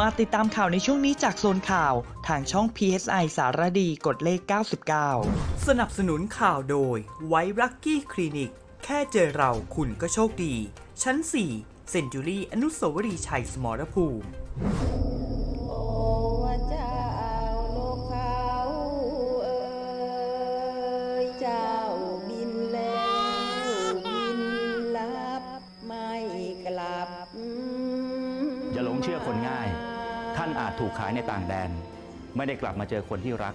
มาติดตามข่าวในช่วงนี้จากโซนข่าวทางช่อง PSI สารดีกดเลข 99 สนับสนุนข่าวโดยไวรักกี้คลินิก แค่เจอเราคุณก็โชคดี ชั้น 4 เซนจูรี่อนุสาวรีย์ชัยสมรภูมิ ชื่อคนง่าย ท่านอาจถูกขายในต่างแดน ไม่ได้กลับมาเจอคนที่รัก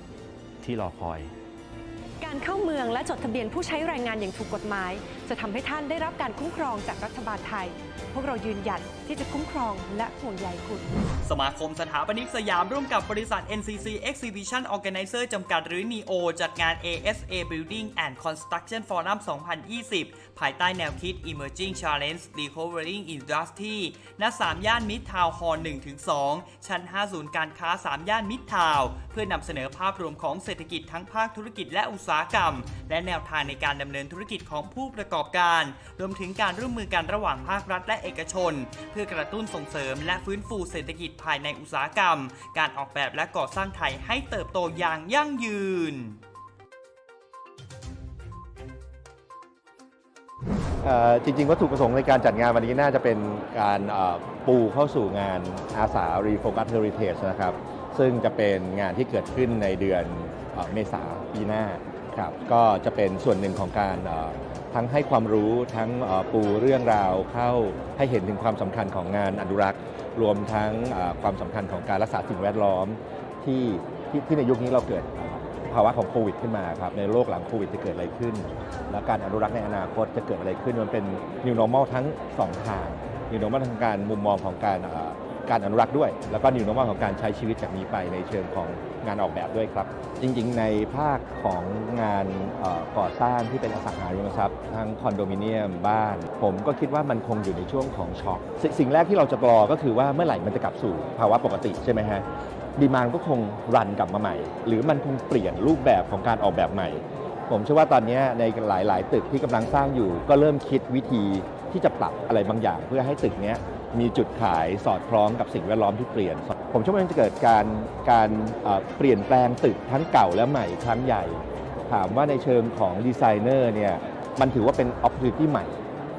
ที่รอคอย การเข้าเมืองและจดทะเบียนผู้ใช้แรงงานอย่างถูกกฎหมายจะทำให้ท่านได้รับการคุ้มครองจากรัฐบาลไทย พวกเรายืนหยัดที่จะคุ้มครองและห่วงใยคุณ สมาคมสถาปนิกสยามร่วมกับบริษัท NCC Exhibition Organizer จำกัดหรือ NEO จัดงาน ASA Building and Construction Forum 2020 ภายใต้แนวคิด Emerging Challenge Recovering Industry ณ3ย่านมิตรทาวน์ฮอล1-2 ชั้น 5 ศูนย์การค้า 3 ย่านมิตรทาวน์เพื่อนำเสนอภาพรวมของเศรษฐกิจทั้งภาคธุรกิจและอุตสาหกรรม และแนวทางในการดำเนินธุรกิจของผู้ประกอบการ รวมถึงการร่วมมือกันระหว่างภาครัฐและเอกชน เพื่อกระตุ้นส่งเสริมและฟื้นฟูเศรษฐกิจภายในอุตสาหกรรม การออกแบบและก่อสร้างไทยให้เติบโตอย่างยั่งยืนจริง ๆ วัตถุประสงค์ในการจัดงานวันนี้น่าจะเป็นการปูเข้าสู่งานอาสา Refocus Heritage นะครับ ซึ่งจะเป็นงานที่เกิดขึ้นในเดือนเมษาปีหน้าครับ ก็จะเป็นส่วนหนึ่งของการ ทั้งให้ความรู้ทั้งปูเรื่องราวเข้าให้เห็นถึงความสำคัญของงานอนุรักษ์ รวมทั้งความสำคัญของการรักษาสิ่งแวดล้อมที่ที่ที่ในยุคนี้เราเกิดภาวะของโควิดขึ้นมาครับในโลกหลังโควิดจะเกิดอะไรขึ้น และการอนุรักษ์ในอนาคตจะเกิดอะไรขึ้นมันเป็น new normal ทั้ง 2 ทาง new normal ทางการมุมมองของการ การอนุรักษ์ด้วย แล้วก็ new normal ของการใช้ชีวิตจากนี้ไปในเชิงของงานออกแบบด้วยครับ จริงๆ ในภาคของงานก่อสร้างที่เป็นอสังหาริมทรัพย์ทั้งคอนโดมิเนียมบ้าน ผมก็คิดว่ามันคงอยู่ในช่วงของช็อคสสิ่งแรกที่เราจะรอก็คือว่าเมื่อไหร่มันจะกลับสู่ภาวะปกติใช่ไหมฮะดีมานก็คงรันกลับมาใหม่ หรือมันคงเปลี่ยนรูปแบบของการออกแบบใหม่ ผมเชื่อว่าตอนนี้ในหลาย ๆ ตึกที่กำลังสร้างอยู่ ก็เริ่มคิดวิธีที่จะปรับอะไรบางอย่าง เพื่อให้ตึกนี้ มีจุดขายสอดคล้องกับสิ่งแวดล้อมที่เปลี่ยน ผมเชื่อว่ามันจะเกิดการการเปลี่ยนแปลงตึกทั้งเก่าและใหม่ครั้งใหญ่ ถามว่าในเชิงของดีไซเนอร์เนี่ยมันถือว่าเป็น opportunity ใหม่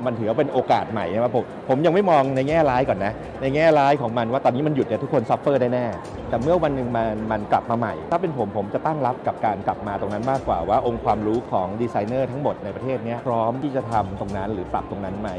มันถือว่าเป็นโอกาสใหม่ใช่ไหมผมผมยังไม่มองในแง่ร้ายก่อนนะ ในแง่ร้ายของมันว่าตอนนี้มันหยุดเนี่ยทุกคนซัฟเฟอร์ได้แน่ แต่เมื่อวันหนึ่งมันมันกลับมาใหม่ ถ้าเป็นผมผมจะตั้งรับกับการกลับมาตรงนั้นมากกว่าว่าองค์ความรู้ของดีไซเนอร์ทั้งหมดในประเทศนี้พร้อมที่จะทำตรงนั้นหรือปรับตรงนั้นไหม